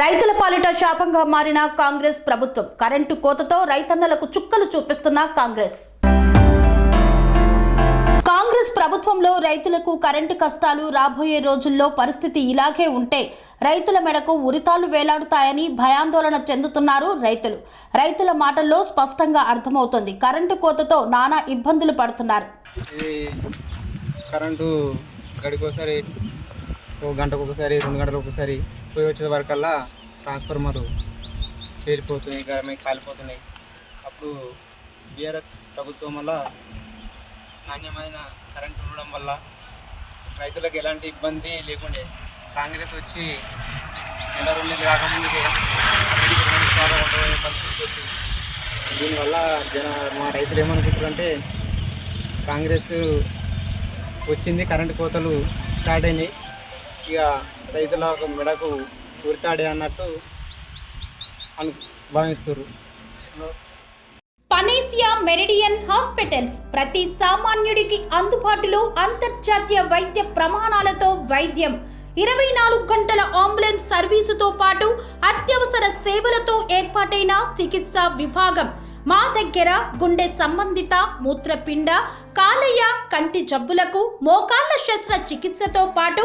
రైతుల పాలిట శాపంగా మారిన కాంగ్రెస్ ప్రభుత్వం. కరెంటు కోతతో రైతన్నలకు చుక్కలు చూపిస్తున్న కాంగ్రెస్. కాంగ్రెస్ ప్రభుత్వంలో రైతులకు కరెంటు కష్టాలు రాబోయే రోజుల్లో పరిస్థితి ఇలాగే ఉంటే రైతుల మెడకు ఉరితాలు వేలాడుతాయని భయాందోళన చెందుతున్నారు రైతులు. రైతుల మాటల్లో స్పష్టంగా అర్థమవుతుంది. కరెంటు కోతతో నానా ఇబ్బందులు పడుతున్నారు. కరెంటు గడికోసారి ఒక గంటకు ఒకసారి రెండు గంటలకు ఒకసారి పోయి వచ్చే వరకల్లా ట్రాన్స్ఫార్మర్ పేలిపోతున్నాయి గరమై కాలిపోతున్నాయి. అప్పుడు బీఆర్ఎస్ ప్రభుత్వం వల్ల నాణ్యమైన కరెంటు ఉండడం వల్ల రైతులకు ఎలాంటి ఇబ్బంది లేకుండే కాంగ్రెస్ వచ్చి నెల రెండు రాకముందుకే పరిస్థితి వచ్చింది. దీనివల్ల జన మా రైతులు ఏమనుకుంటారంటే కాంగ్రెస్ వచ్చింది కరెంటు కోతలు స్టార్ట్ అయినాయి. ఇక రైతుల ఒక మెడకు ఉరితాడే అన్నట్టు అను భావిస్తారు పనేసియా మెరిడియన్ హాస్పిటల్స్ ప్రతి సామాన్యుడికి అందుబాటులో అంతర్జాతీయ వైద్య ప్రమాణాలతో వైద్యం. ఇరవై నాలుగు గంటల అంబులెన్స్ సర్వీసుతో పాటు అత్యవసర సేవలతో ఏర్పాటైన చికిత్సా విభాగం. మా దగ్గర గుండె సంబంధిత మూత్రపిండ కాలయ్య కంటి జబ్బులకు మోకాళ్ళ శస్త్ర చికిత్సతో పాటు